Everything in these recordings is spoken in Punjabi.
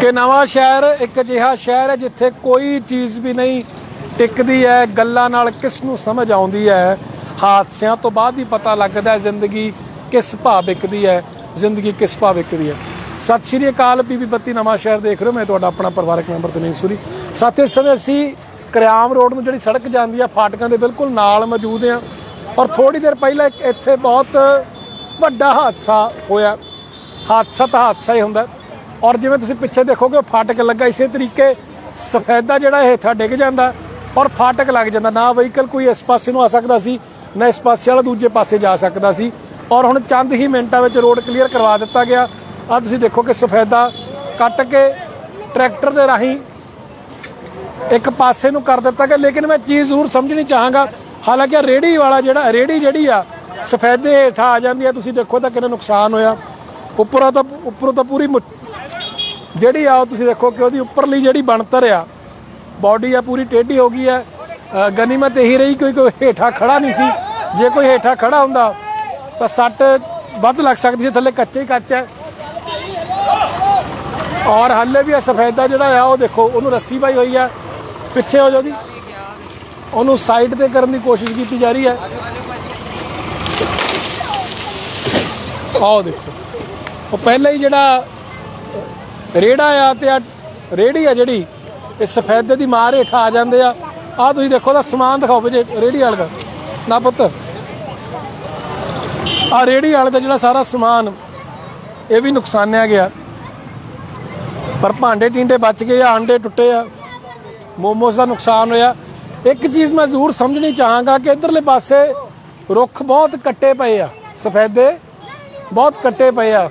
ਕਿ ਨਵਾਂ ਸ਼ਹਿਰ ਇੱਕ ਅਜਿਹਾ ਸ਼ਹਿਰ ਹੈ ਜਿੱਥੇ ਕੋਈ ਚੀਜ਼ ਵੀ ਨਹੀਂ ਟਿਕਦੀ ਹੈ, ਗੱਲਾਂ ਨਾਲ ਕਿਸ ਨੂੰ ਸਮਝ ਆਉਂਦੀ ਹੈ, ਹਾਦਸਿਆਂ ਤੋਂ ਬਾਅਦ ਹੀ ਪਤਾ ਲੱਗਦਾ ਹੈ ਜ਼ਿੰਦਗੀ ਕਿਸ ਭਾਵ ਵਿਕਦੀ ਹੈ, ਜ਼ਿੰਦਗੀ ਕਿਸ ਭਾਵ ਵਿਕਦੀ ਹੈ। ਸਤਿ ਸ਼੍ਰੀ ਅਕਾਲ, ਬੀਬੀ ਬੱਤੀ, ਨਵਾਂ ਸ਼ਹਿਰ ਦੇਖ ਰਹੇ ਹੋ। ਮੈਂ ਤੁਹਾਡਾ ਆਪਣਾ ਪਰਿਵਾਰਕ ਮੈਂਬਰ ਤਨੀਸ਼ ਸੂਰੀ। ਸਾਥੀਓ, ਇਸ ਸਮੇਂ ਅਸੀਂ ਕਰਿਆਮ ਰੋਡ ਨੂੰ ਜਿਹੜੀ ਸੜਕ ਜਾਂਦੀ ਆ, ਫਾਟਕਾਂ ਦੇ ਬਿਲਕੁਲ ਨਾਲ ਮੌਜੂਦ ਹਾਂ। ਔਰ ਥੋੜੀ ਦੇਰ ਪਹਿਲਾਂ ਇੱਥੇ ਬਹੁਤ ਵੱਡਾ ਹਾਦਸਾ ਹੋਇਆ। ਹਾਦਸਾ ਤਾਂ ਹਾਦਸਾ ਹੀ ਹੁੰਦਾ। ਔਰ ਜਿਵੇਂ ਤੁਸੀਂ ਪਿੱਛੇ ਦੇਖੋਗੇ ਫਾਟਕ ਲੱਗਾ ਇਸੇ ਤਰੀਕੇ। ਸਫੈਦਾ ਜਿਹੜਾ ਹੇਠਾਂ ਡਿੱਗ ਜਾਂਦਾ ਔਰ ਫਾਟਕ ਲੱਗ ਜਾਂਦਾ। ਨਾ ਵਹੀਕਲ ਕੋਈ ਇਸ ਪਾਸੇ ਨੂੰ ਆ ਸਕਦਾ ਸੀ, ਨਾ ਇਸ ਪਾਸੇ ਵਾਲਾ ਦੂਜੇ ਪਾਸੇ ਜਾ ਸਕਦਾ ਸੀ। ਔਰ ਹੁਣ ਚੰਦ ਹੀ ਮਿੰਟਾਂ ਵਿੱਚ ਰੋਡ ਕਲੀਅਰ ਕਰਵਾ ਦਿੱਤਾ ਗਿਆ। ਆ ਤੁਸੀਂ ਦੇਖੋ ਕਿ ਸਫੈਦਾ ਕੱਟ ਕੇ ਟਰੈਕਟਰ ਦੇ ਰਾਹੀਂ ਇੱਕ ਪਾਸੇ ਨੂੰ ਕਰ ਦਿੱਤਾ ਗਿਆ। ਲੇਕਿਨ ਮੈਂ ਚੀਜ਼ ਜ਼ਰੂਰ ਸਮਝਣੀ ਚਾਹਾਂਗਾ। ਹਾਲਾਂਕਿ ਰੇੜੀ ਵਾਲਾ ਜਿਹੜਾ ਰੇੜੀ ਜਿਹੜੀ ਆ, ਸਫੈਦੇ ਹੇਠਾਂ ਆ ਜਾਂਦੀ ਆ। ਤੁਸੀਂ ਦੇਖੋ ਤਾਂ ਕਿੰਨਾ ਨੁਕਸਾਨ ਹੋਇਆ। ਉੱਪਰੋਂ ਤਾਂ ਉੱਪਰੋਂ ਤਾਂ ਪੂਰੀ ਮੁ- ਜਿਹੜੀ ਆ ਉਹ ਤੁਸੀਂ ਦੇਖੋ ਕਿ ਉਹਦੀ ਉੱਪਰਲੀ ਜਿਹੜੀ ਬਣਤਰ ਆ ਬਾਡੀ ਆ, ਪੂਰੀ ਟੇਢੀ ਹੋ ਗਈ ਹੈ। ਗਨੀਮਤ ਇਹੀ ਰਹੀ ਕੋਈ ਕੋਈ ਹੇਠਾਂ ਖੜਾ ਨਹੀਂ ਸੀ। ਜੇ ਕੋਈ ਹੇਠਾਂ ਖੜਾ ਹੁੰਦਾ, ਤਾਂ ਸੱਟ ਵੱਧ ਲੱਗ ਸਕਦੀ ਸੀ, ਥੱਲੇ ਕੱਚੇ ਹੀ ਕੱਚ ਹੈ। ਔਰ ਹੱਲੇ ਵੀ ਇਹ ਸਫੈਦਾ ਜਿਹੜਾ ਆ, ਉਹ ਦੇਖੋ, ਉਹਨੂੰ ਰੱਸੀ ਪਾਈ ਹੋਈ ਆ। ਪਿੱਛੇ ਹੋ ਜਾਓ ਉਹਨੂੰ ਸਾਈਡ ਤੇ ਕਰਨ ਦੀ ਕੋਸ਼ਿਸ਼ ਕੀਤੀ ਜਾ ਰਹੀ ਹੈ। ਆਓ ਦੇਖੋ। ਉਹ ਪਹਿਲਾਂ ਹੀ ਜਿਹੜਾ ਰੇੜਾ ਆ ਤੇ ਆ ਰੇੜੀ ਆ ਜਿਹੜੀ, ਇਹ ਸਫੈਦੇ ਦੀ ਮਾਰ ਹੇਠ ਆ ਜਾਂਦੇ ਆ। ਆ ਤੁਸੀਂ ਦੇਖੋ ਦਾ ਸਮਾਨ ਦਿਖਾਓ ਜੇ ਰੇੜੀ ਵਾਲੇ ਦਾ। ਨਾ ਪੁੱਤ। ਆ ਰੇੜੀ ਵਾਲੇ ਦਾ ਜਿਹੜਾ ਸਾਰਾ ਸਮਾਨ, ਇਹ ਵੀ ਨੁਕਸਾਨਿਆ ਗਿਆ। ਪਰ ਭਾਂਡੇ ਟਿੰਡੇ ਬਚ ਗਏ ਆ, ਆਂਡੇ ਟੁੱਟੇ ਆ। ਮੋਮੋਸ ਦਾ ਨੁਕਸਾਨ ਹੋਇਆ। ਇੱਕ ਚੀਜ਼ ਮੈਂ ਜ਼ਰੂਰ ਸਮਝਣੀ ਚਾਹਾਂਗਾ ਕਿ ਇਧਰਲੇ ਪਾਸੇ ਰੁੱਖ ਬਹੁਤ ਕੱਟੇ ਪਏ ਆ, ਸਫੈਦੇ ਬਹੁਤ ਕੱਟੇ ਪਏ ਆ।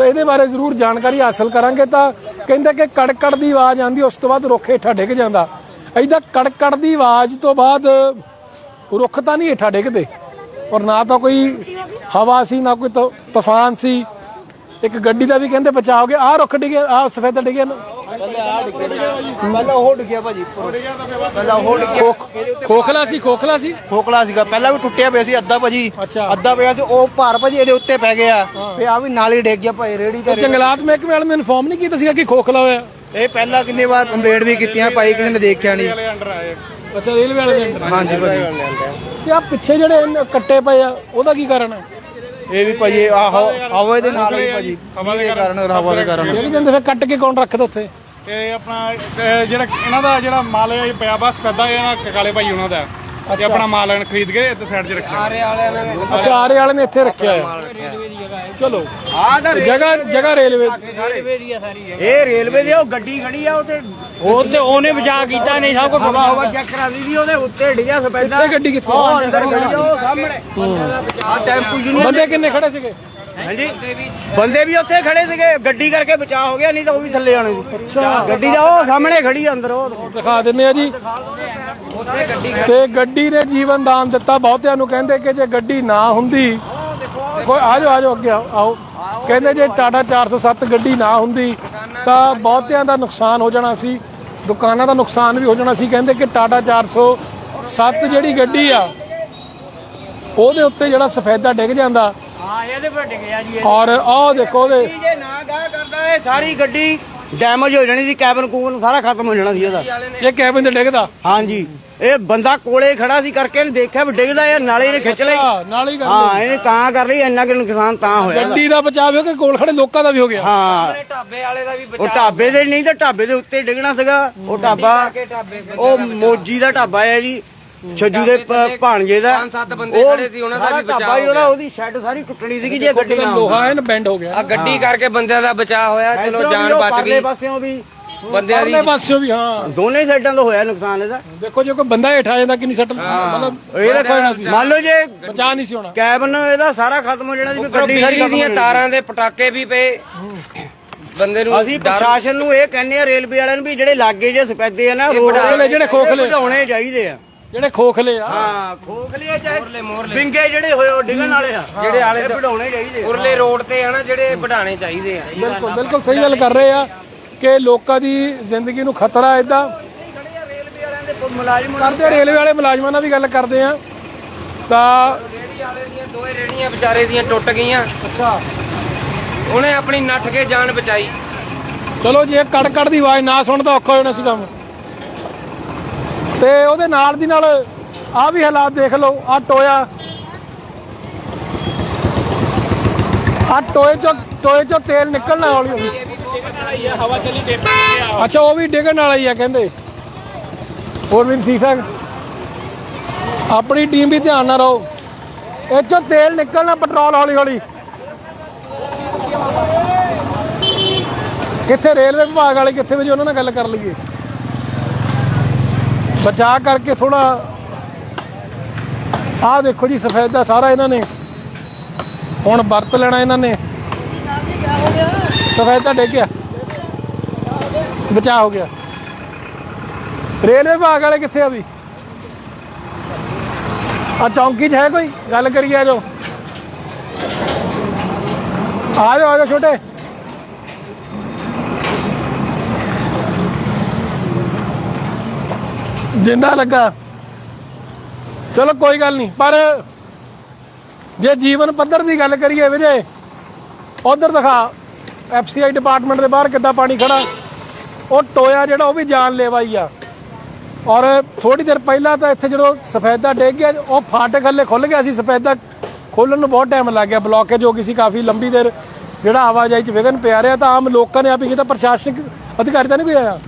ਤਾਂ ਇਹਦੇ ਬਾਰੇ ਜ਼ਰੂਰ ਜਾਣਕਾਰੀ ਹਾਸਲ ਕਰਾਂਗੇ ਤਾਂ ਕਹਿੰਦੇ ਕਿ ਕੜਕੜ ਦੀ ਆਵਾਜ਼ ਆਂਦੀ ਉਸ ਤੋਂ ਬਾਅਦ ਰੁੱਖ ਹੇਠਾਂ ਡਿੱਗ ਜਾਂਦਾ। ਐਦਾਂ ਕੜਕੜ ਦੀ ਆਵਾਜ਼ ਤੋਂ ਬਾਅਦ ਰੁੱਖ ਤਾਂ ਨਹੀਂ ਹੇਠਾਂ ਡਿੱਗਦੇ, ਔਰ ਨਾ ਤਾਂ ਕੋਈ ਹਵਾ ਸੀ, ਨਾ ਕੋਈ ਤ- ਤੂਫਾਨ ਸੀ। ਇੱਕ ਗੱਡੀ ਦਾ ਵੀ ਕਹਿੰਦੇ ਬਚਾਅ ਹੋ ਗਿਆ ਆਹ ਰੁੱਖ ਡਿੱਗੇ ਆਹ ਸਫੈਦਾ ਡਿੱਗੇ ਨਾ। ਪਹਿਲਾਂ ਉਹ ਡਿੱਗਿਆ ਭਾਜੀ ਉੱਪਰ। ਪਹਿਲਾਂ ਉਹ ਡਿੱਗਿਆ। ਖੋਖਲਾ ਸੀ ਖੋਖਲਾ ਸੀ? ਖੋਖਲਾ ਸੀਗਾ। ਪਹਿਲਾਂ ਵੀ ਟੁੱਟਿਆ ਪਿਆ ਸੀ ਅੱਧਾ ਭਾਜੀ। ਅੱਛਾ। ਅੱਧਾ ਪਿਆ ਸੀ ਉਹ ਭਾਰ ਭਾਜੀ ਇਹਦੇ ਉੱਤੇ ਪੈ ਗਿਆ। ਤੇ ਆ ਵੀ ਨਾਲ ਹੀ ਡਿੱਗ ਗਿਆ ਭਾਈ ਰੇੜੀ ਤੇ ਜੰਗਲਾਤ ਮਹਿਕਮੇ ਵਾਲੇ ਨੇ ਇਨਫੋਰਮ ਨਹੀਂ ਕੀਤਾ ਸੀਗਾ ਕਿ ਖੋਖਲਾ ਹੋਇਆ। ਇਹ ਪਹਿਲਾਂ ਕਿੰਨੇ ਵਾਰ ਕੰਪਲੇਂਟ ਵੀ ਕੀਤੀਆਂ ਭਾਈ ਕਿਸੇ ਨੇ ਦੇਖਿਆ ਨਹੀਂ। ਅੱਛਾ ਰੇਲਵੇ ਵਾਲੇ ਦੇ ਅੰਦਰ ਹਾਂਜੀ ਭਾਜੀ। ਤੇ ਆ ਪਿੱਛੇ ਜਿਹੜੇ ਕੱਟੇ ਪਏ ਆ ਉਹਦਾ ਕੀ ਕਾਰਨ ਹੈ? ਇਹ ਵੀ ਭਾਜੀ ਆਹੋ ਹਵਾ ਦੇ ਨਾਲ ਹੀ ਭਾਜੀ। ਹਵਾ ਦੇ ਕਾਰਨ। ਹਵਾ ਦੇ ਕਾਰਨ। ਇਹ ਕਹਿੰਦੇ ਫਿਰ ਕੱਟ ਕੇ ਕੌਣ ਰੱਖਦਾ ਉੱਥੇ? ਤੇ ਆਪਣਾ ਅਹ ਜਿਹੜਾ ਇਹਨਾਂ ਦਾ ਜਿਹੜਾ ਮਾਲ ਹੈ ਇਹ ਪਿਆ ਬਸ ਪੈਦਾ ਇਹਨਾਂ ਕਾਲੇ ਭਾਈ ਉਹਨਾਂ ਦਾ ਤੇ ਆਪਣਾ ਮਾਲ ਇਹਨਾਂ ਖਰੀਦ ਕੇ ਇੱਥੇ ਸਾਈਡ 'ਚ ਰੱਖਿਆ। ਅੱਛਾ ਆਰੇ ਵਾਲੇ ਨੇ ਇੱਥੇ ਰੱਖਿਆ ਆ ਚਲੋ। ਆਹ ਤਾਂ ਜਗ੍ਹਾ ਜਗ੍ਹਾ ਰੇਲਵੇ। ਇਹ ਰੇਲਵੇ ਦੀ ਉਹ ਗੱਡੀ ਖੜੀ ਆ ਉਹ ਤੇ ਉਹ ਤੇ ਉਹਨੇ ਬਚਾ ਕੀਤਾ ਨਹੀਂ ਸਭ ਕੁਝ ਹਵਾ ਹਵਾ ਚੈੱਕ ਕਰਾ ਲਈ ਸੀ ਉਹਦੇ ਉੱਤੇ ਡਿੱਗਿਆ ਸਪੈਦਾ ਗੱਡੀ ਕਿੱਥੇ ਉਹ ਅੰਦਰ ਖੜੀ ਆ ਉਹ ਸਾਹਮਣੇ। ਆ ਟੈਂਪੂ ਯੂਨੀਅਨ ਬੰਦੇ ਕਿੰਨੇ ਖੜੇ ਸੀਗੇ? ਹਾਂਜੀ? ਬੰਦੇ ਵੀ ਉੱਥੇ ਖੜੇ ਸੀਗੇ। ਗੱਡੀ ਕਰਕੇ ਬਚਾ ਹੋ ਗਿਆ ਨਹੀਂ ਤਾਂ ਉਹ ਵੀ ਥੱਲੇ ਆਣੇ ਸੀ। ਅੱਛਾ। ਗੱਡੀ ਦਾ ਉਹ ਸਾਹਮਣੇ ਖੜੀ ਆ ਅੰਦਰ। ਉਹ ਦਿਖਾ। ਦਿੰਨੇ ਆ ਜੀ। ਤੇ ਗੱਡੀ ਨੇ ਜੀਵਨ ਦਾਨ ਦਿੱਤਾ। ਬਹੁਤਿਆਂ ਨੂੰ ਕਹਿੰਦੇ ਕਿ ਜੇ ਗੱਡੀ ਨਾ ਹੁੰਦੀ ਕੋਈ ਆ ਜਾਓ ਆ ਜਾਓ ਅੱਗੇ ਆਓ ਆਓ। ਕਹਿੰਦੇ ਜੇ ਟਾਟਾ 407 ਗੱਡੀ ਨਾ ਹੁੰਦੀ ਤਾਂ ਬਹੁਤਿਆਂ ਦਾ ਨੁਕਸਾਨ ਹੋ ਜਾਣਾ ਸੀ। ਦੁਕਾਨਾਂ ਦਾ ਨੁਕਸਾਨ ਵੀ ਹੋ ਜਾਣਾ ਸੀ। ਕਹਿੰਦੇ ਕਿ ਟਾਟਾ 407 ਜਿਹੜੀ ਗੱਡੀ ਆ ਉਹਦੇ ਉੱਤੇ ਜਿਹੜਾ ਸਫੈਦਾ ਡਿੱਗ ਜਾਂਦਾ। ਹਾਂ ਇਹਦੇ ਪਰ ਡਿੱਗਿਆ ਜੀ। ਔਰ ਆਹ ਦੇਖੋ ਉਹਦੇ ਜੇ ਨਾ ਗਾ ਕਰਦਾ ਇਹ ਸਾਰੀ ਗੱਡੀ ਡੈਮੇਜ ਹੋ ਜਾਣੀ ਸੀ ਕੈਬਨ ਕੂਬਨ ਸਾਰਾ ਖਤਮ ਹੋ ਜਾਣਾ ਸੀ ਇਹਦਾ ਇਹ ਕੈਬਨ ਤੇ ਡਿੱਗਦਾ? ਹਾਂਜੀ। ਇਹ ਬੰਦਾ ਕੋਲੇ ਖੜਾ ਸੀ ਕਰਕੇ ਇਹਨੇ ਦੇਖਿਆ ਵੀ ਡਿੱਗਦਾ ਇਹ ਨਾਲੇ ਇਹਨੇ ਖਿੱਚ ਲਈ। ਅੱਛਾ, ਨਾਲ ਹੀ ਹਾਂ ਇਹਨੇ ਤਾਂ ਕਰ ਲਈ ਇੰਨਾ ਕਿ ਨੁਕਸਾਨ ਤਾਂ ਹੋਇਆ। ਗੱਡੀ ਦਾ ਬਚਾਅ ਹੋ ਕੇ ਕੋਲ ਖੜੇ ਲੋਕਾਂ ਦਾ ਵੀ ਹੋ ਗਿਆ। ਹਾਂ। ਢਾਬੇ ਵਾਲੇ ਦਾ ਵੀ ਉਹ ਢਾਬੇ ਦੇ ਨਹੀਂ ਤਾਂ ਢਾਬੇ ਦੇ ਉੱਤੇ ਡਿੱਗਣਾ ਸੀਗਾ। ਉਹ ਢਾਬਾ ਉਹ ਮੋਜੀ ਦਾ ਢਾਬਾ ਹੈ ਜੀ। ਛੱਜੂ ਦੇ ਪ- ਭਾਣਜੇ ਦਾ ਪੰਜ ਸੱਤ ਬੰਦੇ ਉਹ ਖੜੇ ਸੀ, ਉਹਨਾਂ ਦਾ ਸਾਰਾ ਵੀ ਬਚਾਅ ਢਾਬਾ ਹੀ ਹੋ ਉਹਦਾ ਗਿਆ। ਉਹਦੀ ਸ਼ੈੱਡ ਸਾਰੀ ਟੁੱਟਣੀ ਸੀਗੀ ਜੇ ਗੱਡੀ ਨਾ ਲੋਹਾ ਐਨ ਬੈਂਡ ਹੋ ਗਿਆ। ਆ ਗੱਡੀ ਕਰਕੇ ਬੰਦਿਆਂ ਦਾ ਬਚਾਅ ਹੋਇਆ ਚਲੋ ਜਾਨ ਬਚ ਗਈ। ਪਾਸਿਓਂ ਵੀ ਬੰਦਿਆਂ ਦੀ ਪਰਲੇ ਪਾਸਿਓਂ ਵੀ ਹਾਂ। ਦੋਨੇ ਸਾਈਡਾਂ ਤੋਂ ਹੋਇਆ ਨੁਕਸਾਨ ਇਹਦਾ। ਦੇਖੋ ਜੇ ਕੋਈ ਬੰਦਾ ਹੇਠ ਆ ਜਾਂਦਾ ਕਿੰਨੀ ਸੱਟ ਮਤਲਬ ਇਹ ਦੇਖੋ ਮੰਨ ਲਓ ਜੇ ਬਚਾ ਨਹੀਂ ਸੀ ਹੋਣਾ। ਕੈਬਨ ਇਹਦਾ ਸਾਰਾ ਖਤਮ ਹੋ ਜਾਣਾ ਸੀ ਵੀ ਗੱਡੀ ਸਾਰੀ ਖਤਮ ਹੋ ਦੀਆਂ ਜਾਣੀ। ਤਾਰਾਂ ਦੇ ਪਟਾਕੇ ਵੀ ਪਏ। ਬੰਦੇ ਨੂੰ ਅਸੀਂ ਪ੍ਰਸ਼ਾਸਨ ਨੂੰ ਇਹ ਕਹਿੰਦੇ ਆ ਰੇਲਵੇ ਵਾਲਿਆਂ ਨੂੰ ਵੀ ਜਿਹੜੇ ਲਾਗੇ ਜੇ ਸਪੈਦੇ ਆ ਨਾ ਰੋਡ ਖੋਖਲੇ ਜਿਹੜੇ ਖੋਖਲੇ। ਵਧਾਉਣੇ ਚਾਹੀਦੇ ਆ। ਜਿਹੜੇ ਖੋਖਲੇ ਆ। ਹਾਂ ਖੋਖਲੇ ਚਾਹੇ ਵਿੰਗੇ ਜਿਹੜੇ ਹੋਏ ਉਹ ਡਿੱਗਣ ਵਾਲੇ ਆ। ਜਿਹੜੇ ਆਲੇ ਵਧਾਉਣੇ ਚਾਹੀਦੇ ਆ। ਉਰਲੇ ਰੋਡ ਤੇ ਆ ਨਾ ਜਿਹੜੇ ਵਧਾਣੇ ਚਾਹੀਦੇ ਆ। ਬਿਲਕੁਲ ਬਿਲਕੁਲ ਸਹੀ ਗੱਲ ਕਰ ਰਹੇ ਆ ਕਿ ਲੋਕਾਂ ਦੀ ਜ਼ਿੰਦਗੀ ਨੂੰ ਖਤਰਾ ਇਦਾਂ ਰੇਲਵੇ ਵਾਲਿਆਂ ਦੇ ਮੁਲਾਜ਼ਮ ਕਰਦੇ ਰੇਲਵੇ ਵਾਲੇ ਮੁਲਾਜ਼ਮਾਂ ਨਾਲ ਵੀ ਗੱਲ ਕਰਦੇ ਆ। ਤਾਂ ਰੇੜੀ ਵਾਲੇ ਦੀਆਂ ਦੋਏ ਰੇੜੀਆਂ ਵਿਚਾਰੇ ਦੀਆਂ ਟੁੱਟ ਗਈਆਂ। ਅੱਛਾ। ਉਹਨੇ ਆਪਣੀ ਨੱਠ ਕੇ ਜਾਨ ਬਚਾਈ। ਚਲੋ ਜੇ ਕੜਕੜ ਦੀ ਆਵਾਜ਼ ਨਾ ਸੁਣਦਾ ਔਖਾ ਹੋ ਜਾਣਾ ਸੀ ਕੰਮ। ਤੇ ਉਹਦੇ ਨਾਲ ਦੀ ਨਾਲ ਆ ਵੀ ਹਾਲਾਤ ਦੇਖ ਲਓ ਆ ਟੋਇਆ। ਆ ਟੋਏ ਚੋਂ ਟੋਏ ਚੋਂ ਤੇਲ ਨਿਕਲਣਾ ਹੌਲੀ ਹੌਲੀ ਹਵਾ ਚੱਲੀ ਟੇਪ ਅੱਛਾ, ਉਹ ਵੀ ਡਿੱਗਣ ਵਾਲਾ ਹੀ ਆ ਕਹਿੰਦੇ। ਹੋਰ ਵੀ ਠੀਕ ਠਾਕ। ਆਪਣੀ ਟੀਮ ਵੀ ਧਿਆਨ ਨਾਲ ਰਹੋ। ਇਹ ਚੋਂ ਤੇਲ ਨਿਕਲਣਾ ਪੈਟਰੋਲ ਹੌਲੀ ਹੌਲੀ। ਕਿੱਥੇ ਰੇਲਵੇ ਵਿਭਾਗ ਵਾਲੇ ਕਿੱਥੇ ਵਜੇ ਉਹਨਾਂ ਨਾਲ ਗੱਲ ਕਰ ਲਈਏ? ਬਚਾ ਕਰਕੇ ਥੋੜਾ ਆਹ ਦੇਖੋ ਜੀ, ਸਫੈਦਾ ਸਾਰਾ ਇਹਨਾਂ ਨੇ। ਹੁਣ ਵਰਤ ਲੈਣਾ ਇਹਨਾਂ ਨੇ। ਸਫੈਦ ਦਾ ਡਿੱਗ ਗਿਆ। ਬਚਾ ਹੋ ਗਿਆ। ਰੇਲਵੇ ਵਿਭਾਗ ਵਾਲੇ ਕਿੱਥੇ ਆ ਵੀ? ਆ ਚੌਂਕੀ 'ਚ ਹੈ ਕੋਈ? ਗੱਲ ਕਰੀਏ ਆ ਜਾਓ। ਆ ਜਾਓ ਆ ਜਾਓ ਛੋਟੇ। ਜਿੰਦਾ ਲੱਗਾ। ਚਲੋ ਕੋਈ ਗੱਲ ਨਹੀਂ, ਪਰ ਜੇ ਜੀਵਨ ਪੱਧਰ ਦੀ ਗੱਲ ਕਰੀਏ ਵੀਰੇ, ਉਧਰ ਦਿਖਾ ਐਫਸੀਆਈ ਡਿਪਾਰਟਮੈਂਟ ਦੇ ਬਾਹਰ ਕਿੱਦਾਂ ਪਾਣੀ ਖੜਾ ਉਹ ਟੋਇਆ ਜਿਹੜਾ ਉਹ ਵੀ ਜਾਨ ਹੀ ਆ। ਔਰ ਥੋੜੀ ਦੇਰ ਪਹਿਲਾਂ ਤਾਂ ਇੱਥੇ ਜਦੋਂ ਸਫੈਦਾ ਡਿੱਗ ਗਿਆ, ਉਹ ਫਾਟਕ ਹੱਲੇ ਖੁੱਲ ਗਿਆ ਸੀ, ਸਫੈਦਾ ਖੋਲਣ ਨੂੰ ਬਹੁਤ ਟਾਈਮ ਲੱਗ ਗਿਆ। ਬਲੌਕੇਜ ਹੋ ਗਈ ਸੀ ਕਾਫੀ ਲੰਬੀ ਦੇਰ, ਜਿਹੜਾ ਆਵਾਜਾਈ 'ਚ ਵਿਘਨ ਪਿਆ ਰਿਹਾ, ਤਾਂ ਆਮ ਲੋਕਾਂ ਨੇ ਆਪ ਹੀ ਕੀਤਾ ਪ੍ਰਸ਼ਾਸਨਿਕ ਅਧਿਕਾਰੀ ਤਾਂ ਨਹੀਂ ਕੋਈ ਆਇਆ।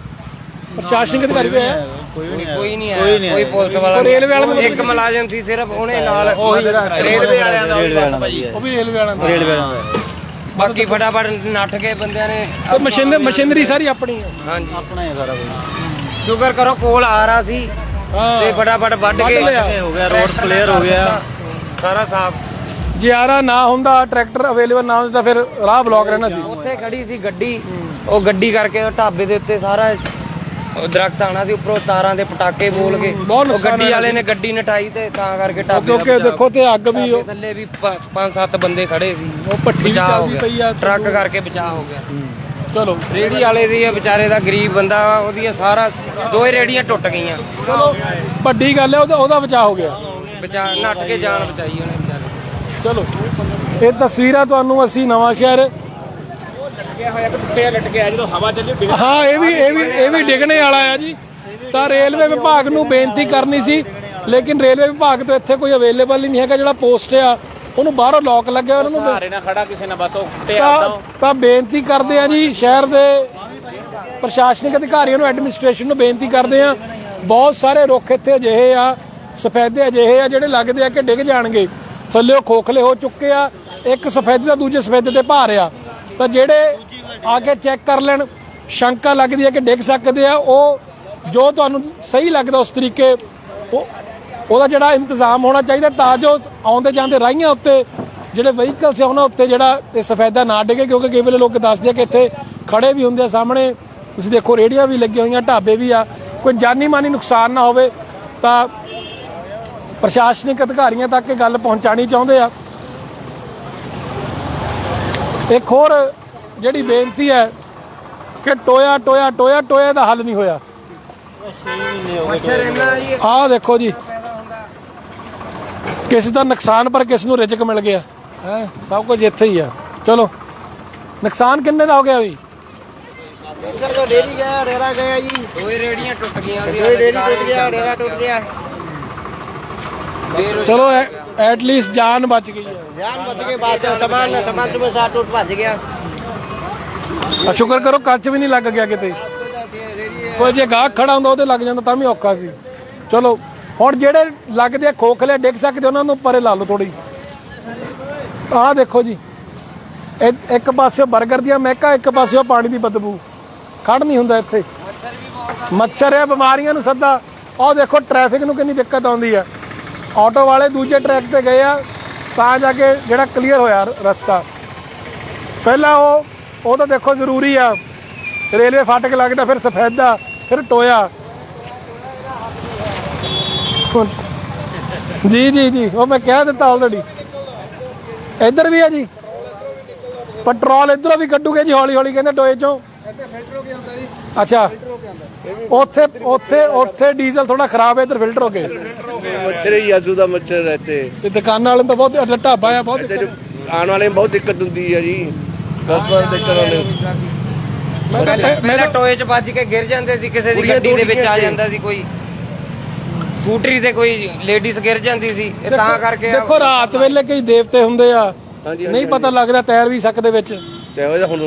ਪ੍ਰਸ਼ਾਸਨਿਕ ਅਧਿਕਾਰੀ ਕੋਈ ਆਇਆ। ਕੋਈ ਨਹੀਂ ਆਇਆ। ਕੋਈ ਪੁਲਿਸ ਵਾਲਾ ਰੇਲਵੇ ਵਾਲੇ ਨਹੀਂ। ਇੱਕ ਮੁਲਾਜ਼ਮ ਸੀ ਸਿਰਫ ਉਹਨੇ ਨਾਲ ਰੇਲਵੇ ਵਾਲਿਆਂ ਦਾ ਰੇਲਵੇ ਵਾਲਿਆਂ ਦਾ ਜੀ ਉਹ ਵੀ ਰੇਲਵੇ ਵਾਲਿਆਂ ਦਾ। ਰੇਲਵੇ ਵਾਲਿਆਂ ਦਾ। ਬਾਕੀ ਫਟਾਫਟ ਨੱਠ ਕੇ ਬੰਦਿਆਂ ਨੇ ਤੇ ਮਸ਼ੀਨ ਮਸ਼ੀਨਰੀ ਸਾਰੀ ਆਪਣੀ ਹੈ ਹਾਂਜੀ। ਆਪਣਾ ਹੀ ਹੈ ਸਾਰਾ ਕੁਝ ਸ਼ੁਕਰ ਕਰੋ ਕੋਲ ਆ ਰਹਾ ਸੀ। ਹਾਂ। ਤੇ ਫਟਾਫਟ ਵੱਢ ਵੱਢ ਕੇ ਲਿਆ। ਹੋ ਗਿਆ ਰੋਡ ਕਲੀਅਰ ਹੋ ਗਿਆ। ਸਾਰਾ ਸਾਫ਼। ਜੇ ਆਰਾ ਨਾ ਹੁੰਦਾ ਟਰੈਕਟਰ ਅਵੇਲੇਬਲ ਨਾ ਹੁੰਦਾ ਤਾਂ ਫਿਰ ਰਾਹ ਬਲੌਕ ਰਹਿਣਾ ਸੀ। ਉੱਥੇ ਖੜੀ ਸੀ ਗੱਡੀ। ਉਹ ਗੱਡੀ ਕਰਕੇ ਉਹ ਢਾਬੇ ਦੇ ਉੱਤੇ ਸਾਰਾ ਦਰਖਤ ਆਣਾ ਸੀ ਉੱਪਰੋਂ ਤਾਰਾਂ ਦੇ ਪਟਾਕੇ ਬੋਲ ਕੇ। ਬਹੁਤ ਉਹ ਨੁਕਸਾਨ ਗੱਡੀ ਹੋਇਆ ਵਾਲੇ ਨੇ ਗੱਡੀ ਨਟਾਈ ਤੇ ਤਾਂ ਕਰਕੇ ਦਾ ਕਿਉਂਕਿ ਦੇਖੋ ਤੇ ਅੱਗ ਵੀ ਉਹ- ਥੱਲੇ ਵੀ ਪ- ਪੰਜ ਸੱਤ ਬੰਦੇ ਖੜੇ ਸੀ। ਉਹ ਭੱਠੀ ਬਚਾਅ ਹੋ ਚੱਲਦੀ ਗਿਆ। ਪਈ ਆ ਟਰੱਕ ਕਰਕੇ ਬਚਾਅ ਹੋ ਗਿਆ। ਚਲੋ। ਰੇੜੀ ਵਾਲੇ ਦੀ ਇਹ ਵਿਚਾਰੇ ਦਾ ਗਰੀਬ ਬੰਦਾ ਵਾ, ਉਹਦੀਆਂ ਸਾਰਾ ਦੋਏ ਰੇੜੀਆਂ ਟੁੱਟ ਗਈਆਂ। ਚਲੋ ਵੱਡੀ ਗੱਲ ਹੈ ਉਹਦਾ ਉਹਦਾ ਬਚਾਅ ਹੋ ਗਿਆ। ਬਚਾ ਨੱਟ ਕੇ ਜਾਨ ਬਚਾਈ ਉਹਨੇ ਵਿਚਾਰੇ। ਚਲੋ। ਇਹ ਤਸਵੀਰਾਂ ਤੁਹਾਨੂੰ ਅਸੀਂ ਨਵਾਂ ਸ਼ਹਿਰ ਹਾਂ ਇਹ ਵੀ ਇਹ ਵੀ ਇਹ ਵੀ ਡਿੱਗਣੇ ਵਾਲਾ ਆ ਜੀ। ਤਾਂ ਰੇਲਵੇ ਵਿਭਾਗ ਨੂੰ ਬੇਨਤੀ ਕਰਨੀ ਸੀ ਲੇਕਿਨ ਰੇਲਵੇ ਵਿਭਾਗ ਤੋਂ ਇੱਥੇ ਕੋਈ ਅਵੇਲੇਬਲ ਹੀ ਨਹੀਂ ਹੈਗਾ ਜਿਹੜਾ ਪੋਸਟ ਆ ਉਹਨੂੰ ਬਾਹਰੋਂ ਲੋਕ ਲੱਗਿਆ ਉਹਨਾਂ ਨੂੰ ਹਾਰੇ ਨਾਲ ਖੜਾ ਕਿਸੇ ਨਾਲ ਬਸ ਉਹ ਟੁੱਟਿਆ ਤਾਂ ਤਾਂ ਬੇਨਤੀ ਕਰਦੇ ਆ ਜੀ ਸ਼ਹਿਰ ਦੇ ਪ੍ਰਸ਼ਾਸਨਿਕ ਅਧਿਕਾਰੀਆਂ ਨੂੰ ਐਡਮਿਨਿਸਟ੍ਰੇਸ਼ਨ ਨੂੰ ਬੇਨਤੀ ਕਰਦੇ ਆ ਬਹੁਤ ਸਾਰੇ ਰੁੱਖ ਇੱਥੇ ਅਜਿਹੇ ਆ ਸਫੈਦੇ ਅਜਿਹੇ ਆ ਜਿਹੜੇ ਲੱਗਦੇ ਆ ਕਿ ਡਿੱਗ ਜਾਣਗੇ। ਥੱਲੇ ਖੋਖਲੇ ਹੋ ਚੁੱਕੇ ਆ ਇੱਕ ਸਫੈਦੇ ਦਾ ਦੂਜੇ ਸਫੈਦੇ ਤੇ ਭਾਰ ਆ। ਤਾਂ ਜਿਹੜੇ ਆ ਕੇ ਚੈੱਕ ਕਰ ਲੈਣ, ਸ਼ੰਕਾ ਲੱਗਦੀ ਹੈ ਕਿ ਡਿੱਗ ਸਕਦੇ ਆ, ਉਹ ਜੋ ਤੁਹਾਨੂੰ ਸਹੀ ਲੱਗਦਾ ਉਸ ਤਰੀਕੇ, ਉਹ ਉਹਦਾ ਜਿਹੜਾ ਇੰਤਜ਼ਾਮ ਹੋਣਾ ਚਾਹੀਦਾ, ਤਾਂ ਜੋ ਆਉਂਦੇ ਜਾਂਦੇ ਰਾਹੀਆਂ ਉੱਤੇ ਜਿਹੜੇ ਵਹੀਕਲਸ ਆ ਉਹਨਾਂ ਉੱਤੇ ਜਿਹੜਾ ਇਹ ਸਫੈਦਾ ਨਾ ਡਿੱਗੇ, ਕਿਉਂਕਿ ਕਈ ਵੇਲੇ ਲੋਕ ਦੱਸਦੇ ਆ ਕਿ ਇੱਥੇ ਖੜੇ ਵੀ ਹੁੰਦੇ ਆ ਸਾਹਮਣੇ, ਤੁਸੀਂ ਦੇਖੋ ਰੇੜੀਆਂ ਵੀ ਲੱਗੀਆਂ ਹੋਈਆਂ, ਢਾਬੇ ਵੀ ਆ, ਕੋਈ ਜਾਨੀ ਮਾਨੀ ਨੁਕਸਾਨ ਨਾ ਹੋਵੇ, ਤਾਂ ਪ੍ਰਸ਼ਾਸਨਿਕ ਅਧਿਕਾਰੀਆਂ ਤੱਕ ਇਹ ਗੱਲ ਪਹੁੰਚਾਣੀ ਚਾਹੁੰਦੇ ਆ। ਇੱਕ ਹੋਰ ਜਿਹੜੀ ਬੇਨਤੀ ਹੈ ਕਿ ਟੋਇਆ ਟੋਇਆ ਟੋਇਆ ਟੋਇਆ ਦਾ ਹੱਲ ਨਹੀਂ ਹੋਇਆ। ਆਹ ਦੇਖੋ ਜੀ। ਕਿਸੇ ਦਾ ਨੁਕਸਾਨ ਪਰ ਕਿਸ ਨੂੰ ਰਿਜਕ ਮਿਲ ਗਿਆ। ਹੈ ਸਭ ਕੁਝ ਇੱਥੇ ਹੀ ਆ। ਚਲੋ ਨੁਕਸਾਨ ਕਿੰਨੇ ਦਾ ਹੋ ਗਿਆ ਵੀ ਸਰ ਕੋ ਡੇਰੀ ਗਿਆ ਡੇਰਾ ਗਿਆ ਜੀ ਦੋਏ ਰੇੜੀਆਂ ਟੁੱਟ ਗਈਆਂ ਸੀ ਡੇਰੀ ਟੁੱਟ ਗਿਆ ਡੇਰਾ ਟੁੱਟ ਗਿਆ। ਚਲੋ ਐਟ ਲੀਸਟ ਜਾਨ ਬਚ ਗਈ ਹੈ। ਜਾਨ ਬਚ ਕੇ ਬਾਸ ਸਮਾਨ ਸਮਾਨ ਸੁਬਹ ਸਾਹ ਟੁੱਟ ਭੱਜ ਗਿਆ। ਆ ਸ਼ੁਕਰ ਕਰੋ ਕੱਚ ਵੀ ਨਹੀਂ ਲੱਗ ਗਿਆ ਕਿਤੇ। ਕੋਈ ਜੇ ਗਾਹਕ ਖੜਾ ਹੁੰਦਾ ਉਹਦੇ ਲੱਗ ਜਾਂਦਾ ਤਾਂ ਵੀ ਔਖਾ ਸੀ। ਚਲੋ ਹੁਣ ਜਿਹੜੇ ਲੱਗਦੇ ਆ ਖੋਖਲੇ ਡਿੱਗ ਸਕਦੇ ਉਹਨਾਂ ਨੂੰ ਪਰੇ ਲਾ ਲਓ ਥੋੜੀ ਆਹ ਦੇਖੋ ਜੀ। ਇੱਕ ਇੱਕ ਪਾਸੇ 버ਗਰ ਦੀਆਂ ਮਹਿਕਾ ਇੱਕ ਪਾਸੇ ਪਾਣੀ ਦੀ ਬਦਬੂ। ਖੜ ਨਹੀਂ ਹੁੰਦਾ ਇੱਥੇ। ਮੱਛਰ ਆ ਬਿਮਾਰੀਆਂ ਨੂੰ ਸੱਦਾ। ਆਹ ਦੇਖੋ ਟ੍ਰੈਫਿਕ ਨੂੰ ਕਿੰਨੀ ਦਿੱਕਤ ਆਉਂਦੀ ਆ। ਆਟੋ ਵਾਲੇ ਦੂਜੇ ਟਰੈਕ ਤੇ ਗਏ ਆ, ਤਾਂ ਜਾ ਕੇ ਜਿਹੜਾ ਕਲੀਅਰ ਹੋਇਆ ਰਸਤਾ। ਪਹਿਲਾਂ ਉਹ ਉਹ ਤਾਂ ਦੇਖੋ ਜ਼ਰੂਰੀ ਆ। ਰੇਲਵੇ ਫਾਟਕ ਲੱਗਦਾ, ਫਿਰ ਸਫੈਦਾ, ਫਿਰ ਟੋਇਆ। ਜੀ ਜੀ ਜੀ, ਉਹ ਮੈਂ ਕਹਿ ਦਿੱਤਾ ਆਲਰੇਡੀ ਇੱਧਰ ਵੀ ਆ ਜੀ। ਪੈਟਰੋਲ ਇੱਧਰੋਂ ਵੀ ਕੱਢੂਗੇ ਜੀ ਹੌਲੀ ਹੌਲੀ ਕਹਿੰਦੇ ਟੋਏ ਚੋਂ। ਅੱਛਾ। ਉੱਥੇ ਉੱਥੇ ਉੱਥੇ ਡੀਜ਼ਲ ਥੋੜਾ ਖਰਾਬ ਹੈ ਇੱਧਰ ਫਿਲਟਰ ਹੋ ਕੇ मच्छर ही आजू ਦਾ ਮੱਛਰ ਰਹਤੇ ਤੇ ਦੁਕਾਨਾਂ ਵਾਲੇ ਨੂੰ ਤਾਂ ਬਹੁਤ ਅੱਡਾ ਢਾਬਾ ਆ ਬਹੁਤ ਤੇ ਆਉਣ ਵਾਲੇ ਨੂੰ ਬਹੁਤ ਦਿੱਕਤ ਹੁੰਦੀ ਹੈ ਜੀ ਕਸਟਮਰ ਦੇਖਣ ਵਾਲੇ ਮੈਂ ਤਾਂ ਮੈਂ ਪਹਿਲਾਂ ਤਾਂ ਟੋਏ 'ਚ ਵੱਜ ਕੇ ਗਿਰ ਜਾਂਦੇ ਸੀ ਕਿਸੇ ਦੀ ਕੁੜੀਆਂ ਗੱਡੀ ਦੋ ਦੇ ਵਿੱਚ ਆ ਡਿੱਗੀਆਂ ਸੀ। ਜਾਂਦਾ ਸੀ ਕੋਈ ਸਕੂਟਰੀ ਤੇ ਕੋਈ ਲੇਡੀਜ਼ ਗਿਰ ਜਾਂਦੀ ਸੀ ਇਹ ਤਾਂ ਕਰਕੇ ਦੇਖੋ ਰਾਤ ਵੇਲੇ ਕਈ ਦੇਵਤੇ ਹੁੰਦੇ ਆ ਹਾਂਜੀ, ਨਹੀਂ ਪਤਾ ਲੱਗਦਾ ਤੈਰ ਵੀ ਸਕਦੇ ਵਿੱਚ ਤੇ ਉਹ ਹੁਣ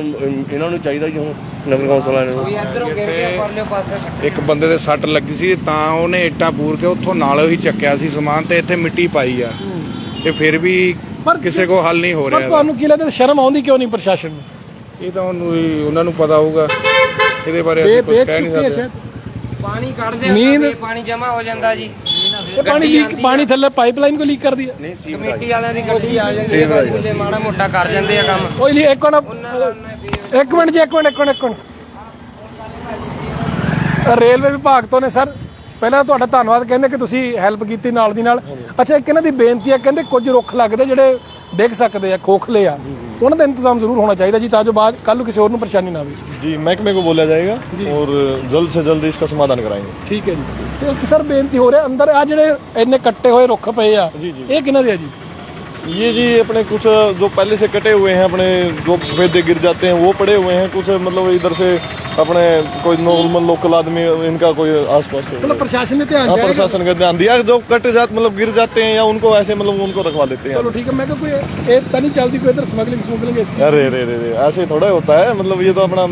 ਇਹਨਾਂ ਨੂੰ ਚਾਹੀਦਾ ਜੀ ਹੁਣ ਨਗਰ ਕੌਂਸਲ ਵਾਲਿਆਂ ਨੂੰ ਇਧਰੋਂ ਗਿਰ ਗਿਆ ਪਰਲੇ ਪਾਸੇ ਇੱਕ ਬੰਦੇ ਦੇ ਸੱਟ ਲੱਗੀ ਸੀ ਤਾਂ ਉਹਨੇ ਇੱਟਾਂ ਪੂਰ ਕੇ ਉੱਥੋਂ ਨਾਲੋਂ ਹੀ ਚੱਕਿਆ ਸੀ ਸਮਾਨ ਤੇ ਇੱਥੇ ਮਿੱਟੀ ਪਾਈ ਆ। ਇਹ ਫਿਰ ਵੀ ਕਿਸੇ ਕੋ ਹੱਲ ਨਹੀਂ ਹੋ ਪਰ ਰਿਹਾ ਇਹਦਾ। ਤੁਹਾਨੂੰ ਕੀ ਲੱਗਦਾ ਸ਼ਰਮ ਆਉਂਦੀ ਕਿਉਂ ਨਹੀਂ ਪ੍ਰਸ਼ਾਸਨ ਨੂੰ? ਇਹ ਤਾਂ ਉਹਨੂੰ ਹੀ- ਉਹਨਾਂ ਨੂੰ ਪਤਾ ਹੋਊਗਾ। ਇਹਦੇ ਬਾਰੇ ਅਸੀਂ ਕੁਝ ਕਹਿ ਨਹੀਂ ਸਕਦੇ। ਪਾਣੀ ਕੱਢਦੇ ਹੁੰਦੇ ਪਾਣੀ ਜਮਾ ਹੋ ਜਾਂਦਾ ਜੀ। ਇਹ ਪਾਣੀ ਲੀਕ ਪਾਣੀ ਥੱਲੇ ਪਾਈਪਲਾਈਨ ਕੋ ਲੀਕ ਕਰਦੀ ਹੈ ਕਮੇਟੀ ਵਾਲਿਆਂ ਦੀ ਗੱਡੀ ਆ ਜਾਂਦੀ ਹੈ ਬੰਦੇ ਮਾੜਾ ਮੋਟਾ ਕਰ ਜਾਂਦੇ ਆ ਕੰਮ। ਕੋਈ ਨਹੀਂ ਇੱਕ ਮਿੰਟ ਇੱਕ ਮਿੰਟ ਜੀ ਇੱਕ ਮਿੰਟ ਇੱਕ ਮਿੰਟ ਇੱਕ ਮਿੰਟ। ਰੇਲਵੇ ਵਿਭਾਗ ਤੋਂ ਨੇ ਸਰ ਪਹਿਲਾਂ ਤੁਹਾਡਾ ਧੰਨਵਾਦ ਕਹਿੰਦੇ ਕਿ ਤੁਸੀਂ ਹੈਲਪ ਕੀਤੀ ਨਾਲ ਦੀ ਨਾਲ। ਅੱਛਾ ਇੱਕ ਇਹਨਾਂ ਦੀ ਬੇਨਤੀ ਹੈ ਕਹਿੰਦੇ ਕੁਝ ਰੁੱਖ ਲੱਗਦੇ ਜਿਹੜੇ ਡਿੱਗ ਸਕਦੇ ਆ ਖੋਖਲੇ ਆ। ਉਹਨਾਂ ਦਾ ਇੰਤਜ਼ਾਮ ਜ਼ਰੂਰ ਹੋਣਾ ਚਾਹੀਦਾ ਜੀ ਤਾਂ ਜੋ ਬਾਅਦ ਕੱਲ ਨੂੰ ਕਿਸੇ ਹੋਰ ਨੂੰ ਪਰੇਸ਼ਾਨੀ ਨਾ ਆਵੇ जी महकमे को बोला जाएगा और जल्द से जल्द इसका समाधान कराएंगे ਠੀਕ ਹੈ ਜੀ ਤੇ ਇੱਕ ਸਰ ਬੇਨਤੀ ਹੋ ਰਿਹਾ ਅੰਦਰ ਆ ਜਿਹੜੇ ਇੰਨੇ ਕੱਟੇ ਹੋਏ ਰੁੱਖ ਪਏ ਆ ਇਹ ਕਿਹਨਾਂ ਦੇ ਆ ਜੀ ये जी अपने कुछ जो पहले से कटे हुए हैं अपने जो सफेदे गिर जाते हैं वो पड़े हुए हैं कुछ मतलब इधर से ਆਪਣੇ ਕੋਈ ਨੋਰਮਲ ਲੋਕਲ ਆਦਮੀ ਇਨਕਾ ਕੋਈ ਆਸ-ਪਾਸ मतलब प्रशासन ने ध्यान हाँ, से प्रशासन का ध्यान दिया जो कट जात मतलब गिर जाते हैं या उनको ऐसे मतलब उनको रखवा देते हैं चलो ठीक है मैं कहा कोई ये तो नहीं चलती कोई इधर स्मगलिंग स्मगलिंग इसकी अरे अरे अरे अरे, ऐसे थोड़ा ही होता है मतलब ये तो अपना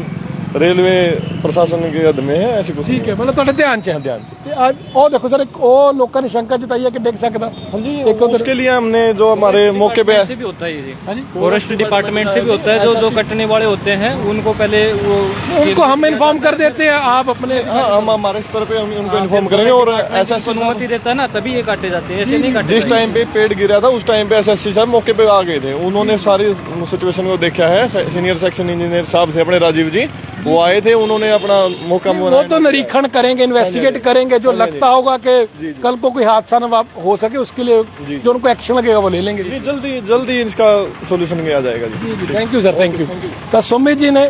रेलवे प्रशासन के हद में है ऐसे कुछ ਠੀਕ ਹੈ ਮਤਲਬ ਤੁਹਾਡੇ ਧਿਆਨ ਚ ਹੈ ध्यान से ਤੇ ਅੱਜ ਉਹ ਦੇਖੋ ਸਰ ਇੱਕ ਉਹ ਲੋਕਾਂ ਨੇ ਸ਼ੰਕਾ ਜਤਾਈ ਹੈ ਕਿ ਡਿੱਗ ਸਕਦਾ ਹਾਂਜੀ ਇੱਕ ਉਧਰ उसके लिए हमने जो हमारे मौके पे से भी होता है ये हाँ जी? फॉरेस्ट डिपार्टमेंट से भी होता है जो जो कटने वाले होते हैं उनको पहले वो उनको हम इन्फॉर्म कर देते हैं आप अपने हाँ हम हमारे स्तर पे हम उनको इन्फॉर्म करेंगे और ऐसा अनुमति देता है ना तभी ये काटे जाते हैं ऐसे नहीं काटे जिस टाइम पे पेड़ गिरा था उस टाइम पे एसएससी साहब मौके पे आ गए थे उन्होंने सारी सिचुएशन को देखा है सीनियर सेक्शन इंजीनियर साहब थे अपने राजीव जी वो आए थे उन्होंने अपना मौका वो मुआयना तो निरीक्षण करेंगे इन्वेस्टिगेट करेंगे जो लगता होगा कि कल को कोई हादसा न वाप- हो सके उसके लिए जो उनको एक्शन लगेगा वो ले लेंगे जी जी, जल्दी जल्दी इसका सोल्यूशन किया जाएगा जी thank you sir thank you ਤਾਂ ਸੁਮਿਤ ਜੀ ਨੇ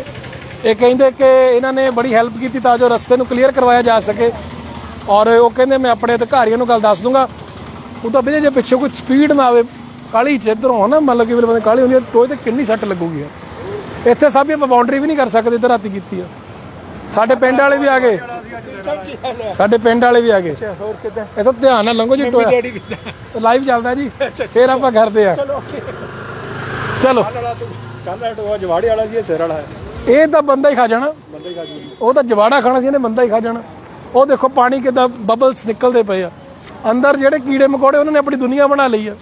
ਇਹ ਕਹਿੰਦੇ ਕਿ ਇਹਨਾਂ ਨੇ ਬੜੀ ਹੈਲਪ ਕੀਤੀ ਤਾਂ ਜੋ ਰਸਤੇ ਨੂੰ ਕਲੀਅਰ ਕਰਵਾਇਆ ਜਾ ਸਕੇ ਔਰ ਉਹ ਕਹਿੰਦੇ ਮੈਂ ਆਪਣੇ ਅਧਿਕਾਰੀਆਂ ਨੂੰ ਗੱਲ ਦੱਸ ਦੂੰਗਾ ਉਹ ਤਾਂ ਵੀਰੇ ਜੇ ਪਿੱਛੇ ਕੋਈ ਸਪੀਡ ਨਾ ਆਵੇ ਕਾਲੀ ਚ ਇਧਰੋਂ ਨਾ ਮੰਨ ਲਓ ਕਿ ਵੇਲੇ ਬੰਦੇ ਕਾਲੀ ਹੁੰਦੀ ਹੈ ਟੋਏ ਤੇ ਕਿੰਨੀ ਸੱਟ ਲੱਗੂਗੀ ਯਾਰ ਇੱਥੇ ਸਭ ਆਪਾਂ ਬਾਉਂਡਰੀ ਵੀ ਨਹੀਂ ਕਰ ਸਕਦੇ ਇੱਧਰ ਰਾਤੀ ਕੀਤੀ ਆ। ਸਾਡੇ ਪਿੰਡ ਵਾਲੇ ਵੀ ਆ ਗਏ। ਸਾਡੇ ਪਿੰਡ ਵਾਲੇ ਵੀ ਆ ਗਏ। ਹੋਰ ਕਿੱਦਾਂ? ਇਹ ਤਾਂ ਧਿਆਨ ਨਾਲ ਲੰਘੋ ਜੀ ਟੋਇਆ। ਲਾਈਵ ਚੱਲਦਾ ਜੀ। ਫੇਰ ਆਪਾਂ ਕਰਦੇ ਆ। ਚਲੋ ਜਵਾੜੇ ਵਾਲਾ ਜੀ ਸਿਰ ਵਾਲਾ। ਹੈ ਇਹ ਤਾਂ ਬੰਦਾ ਹੀ ਖਾ ਜਾਣਾ। ਉਹ ਤਾਂ ਜਵਾੜਾ ਖਾਣਾ ਸੀ ਇਹਨੇ ਬੰਦਾ ਹੀ ਖਾ ਜਾਣਾ। ਉਹ ਦੇਖੋ ਪਾਣੀ ਕਿਦਾਂ ਬਬਲਸ ਨਿਕਲਦੇ ਪਏ ਆ। ਅੰਦਰ ਜਿਹੜੇ ਕੀੜੇ ਮਕੌੜੇ ਉਹਨਾਂ ਨੇ ਆਪਣੀ ਦੁਨੀਆ ਬਣਾ ਲਈ ਆ।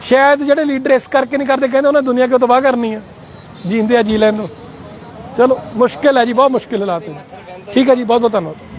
ਸ਼ਾਇਦ ਜਿਹੜੇ ਲੀਡਰ ਇਸ ਕਰਕੇ ਨਹੀਂ ਕਰਦੇ ਕਹਿੰਦੇ ਉਹਨਾਂ ਦੁਨੀਆ ਕਿਉਂ ਤਬਾਹ ਕਰਨੀ ਆ? ਜੀਂਦੇ ਆ ਜੀ ਲੈਣ ਨੂੰ। ਚਲੋ, ਮੁਸ਼ਕਿਲ ਹੈ ਜੀ, ਬਹੁਤ ਮੁਸ਼ਕਿਲ ਹਾਲਾਤ ਹੈ ਠੀਕ ਹੈ ਜੀ ਬਹੁਤ ਬਹੁਤ ਧੰਨਵਾਦ।